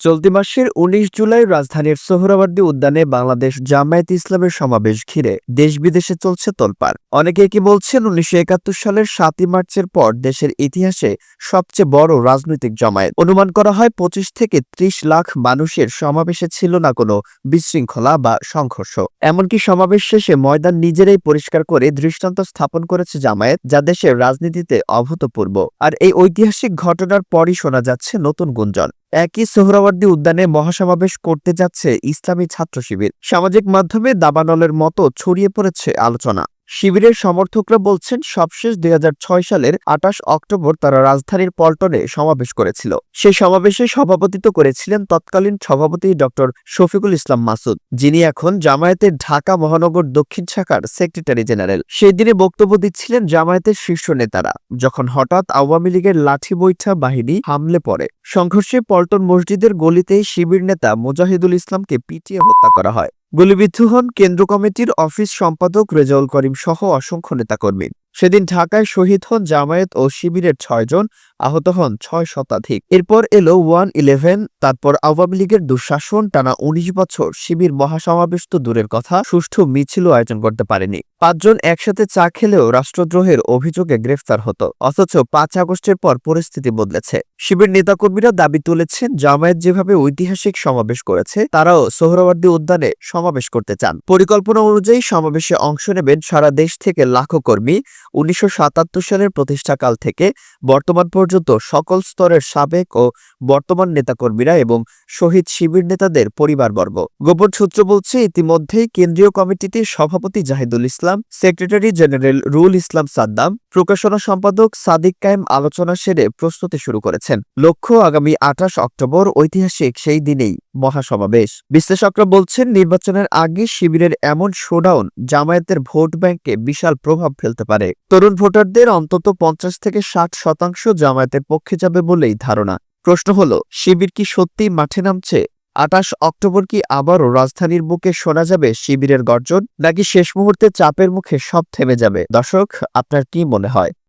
চলতি মাসের উনিশ জুলাই রাজধানীর সোহরাওয়ার্দী উদ্যানে বাংলাদেশ জামায়াত ইসলামের সমাবেশ ঘিরে দেশ বিদেশে চলছে তোলপাড়। অনেকে কি বলছেন উনিশশো একাত্তর সালের সাতই মার্চের পর দেশের ইতিহাসে সবচেয়ে বড় রাজনৈতিক জমায়েত? অনুমান করা হয় পঁচিশ থেকে ত্রিশ লাখ মানুষের সমাবেশে ছিল না কোনো বিশৃঙ্খলা বা সংঘর্ষ। এমনকি সমাবেশ শেষে ময়দান নিজেরাই পরিষ্কার করে দৃষ্টান্ত স্থাপন করেছে জামায়াত, যা দেশের রাজনীতিতে অভূতপূর্ব। আর এই ঐতিহাসিক ঘটনার পরই শোনা যাচ্ছে নতুন গুঞ্জন। একই সোহরাওয়ার্দী উদ্যানে মহাসমাবেশ করতে যাচ্ছে ইসলামী ছাত্র শিবির। সামাজিক মাধ্যমে দাবানলের মতো ছড়িয়ে পড়েছে আলোচনা। শিবিরের সমর্থকরা বলছেন, সবশেষ দুই হাজার ছয় সালের আটাশ অক্টোবর তারা রাজধানীর পল্টনে সমাবেশ করেছিল। সেই সমাবেশে সভাপতিত্ব করেছিলেন তৎকালীন সভাপতি ডক্টর শফিকুল ইসলাম মাসুদ, যিনি এখন জামায়াতের ঢাকা মহানগর দক্ষিণ শাখার সেক্রেটারি জেনারেল। সেই দিনে বক্তব্য দিচ্ছিলেন জামায়াতের শীর্ষ নেতারা, যখন হঠাৎ আওয়ামী লীগের লাঠি বৈঠা বাহিনী হামলে পড়ে। সংঘর্ষে পল্টন মসজিদের গলিতেই শিবির নেতা মুজাহিদুল ইসলামকে পিটিয়ে হত্যা করা হয়। গুলিবিদ্ধ হন কেন্দ্র কমিটির অফিস সম্পাদক রেজাউল করিম সহ অসংখ্য নেতাকর্মী। সেদিন ঢাকায় শহীদ হন জামায়াত ও শিবিরের ছয়জন আহত হন ছয় শতাধিক। এরপর এলো ওয়ান ইলেভেন, তারপর আওয়ামী লীগের দুঃশাসন, টানা উনিশ বছর শিবির মহাসমাবেশ তো দূরের কথা, সুষ্ঠু মিছিলও আয়োজন করতে পারেনি। পাঁচজন একসাথে চা খেলেও রাষ্ট্রদ্রোহের অভিযোগে গ্রেফতার হতো, অথচ পাঁচ আগস্টের পর পরিস্থিতি বদলেছে। শিবির নেতাকর্মীরা দাবি তুলেছেন, জামায়াত যেভাবে ঐতিহাসিক সমাবেশ করেছে, তারাও সোহরাওয়ার্দী উদ্যানে সমাবেশ করতে চান। পরিকল্পনা অনুযায়ী সমাবেশে অংশ নেবেন সারা দেশ থেকে লাখো কর্মী উনিশশো সাতাত্তর সালের প্রতিষ্ঠাকাল থেকে বর্তমান পর্যন্ত সকল স্তরের সাবেক ও বর্তমান নেতাকর্মীরা এবং শহীদ শিবির নেতাদের পরিবারবর্গ। গোপন সূত্র বলছে, ইতিমধ্যেই কেন্দ্রীয় কমিটিতে সভাপতি জাহিদুল ইসলাম, সেক্রেটারি জেনারেল রুল ইসলাম সাদ্দাম, প্রকাশনা সম্পাদক সাদিক কায়েম আলোচনা সেরে প্রস্তুতি শুরু করেছেন। লক্ষ্য, আগামী আঠাশ অক্টোবর ঐতিহাসিক সেই দিনেই মহাসমাবেশ। বিশ্লেষকরা বলছেন, নির্বাচনের আগে শিবিরের এমন শোডাউন জামায়াতের ভোট ব্যাংকে বিশাল প্রভাব ফেলতে পারে। তরুণ ভোটারদের অন্তত পঞ্চাশ থেকে ষাট শতাংশ জামায়াতের পক্ষে যাবে বলেই ধারণা। প্রশ্ন হল, শিবির কি সত্যি মাঠে নামছে? আটাশ অক্টোবর কি আবারও রাজধানীর বুকে শোনা যাবে শিবিরের গর্জন, নাকি শেষ মুহূর্তে চাপের মুখে সব থেমে যাবে? দর্শক, আপনার কি মনে হয়?